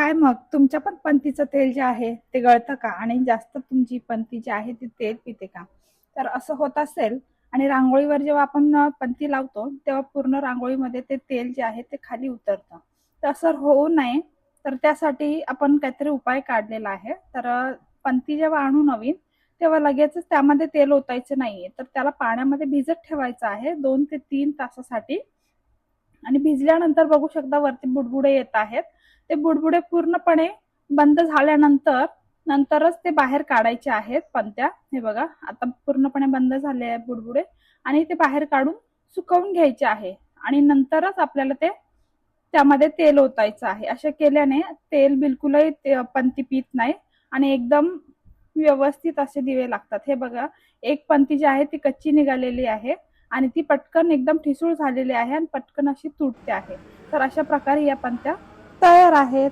काय मग? तुमच्या पण पंथीचं तेल जे आहे ते गळतं का? आणि जास्त तुमची पंथी जी आहे ती तेल पिते का? तर असं होत असेल आणि रांगोळीवर जेव्हा आपण पंथी लावतो तेव्हा पूर्ण रांगोळीमध्ये ते तेल जे आहे ते खाली उतरतं. तर असं होऊ नये. तर त्यासाठी आपण काहीतरी उपाय काढलेला आहे. तर पंथी जेव्हा आणू नवीन तेव्हा लगेचच त्यामध्ये तेल ओतायचं नाहीये. तर त्याला पाण्यामध्ये भिजत ठेवायचं आहे दोन ते तीन तासासाठी. आणि भिजल्यानंतर बघू शकता वरती बुडबुडे येत आहेत. ते बुडबुडे पूर्णपणे बंद झाल्यानंतर नंतरच ते बाहेर काढायचे आहेत पंत्या हे बघा आता पूर्णपणे बंद झाले आहे बुडबुडे आणि ते बाहेर काढून सुकवून घ्यायचे आहे. आणि नंतरच आपल्याला ते त्यामध्ये तेल ओतायचं आहे. असे केल्याने तेल बिलकुलही ते- पंती पित नाही आणि एकदम व्यवस्थित असे दिवे लागतात. हे बघा एक पंती जी आहे ती कच्ची निघालेली आहे. आणि ती पटकन एकदम ठिसूळ झालेली आहे आणि पटकन अशी तुटते आहे. तर अशा प्रकारे या पंत्या तयार आहेत.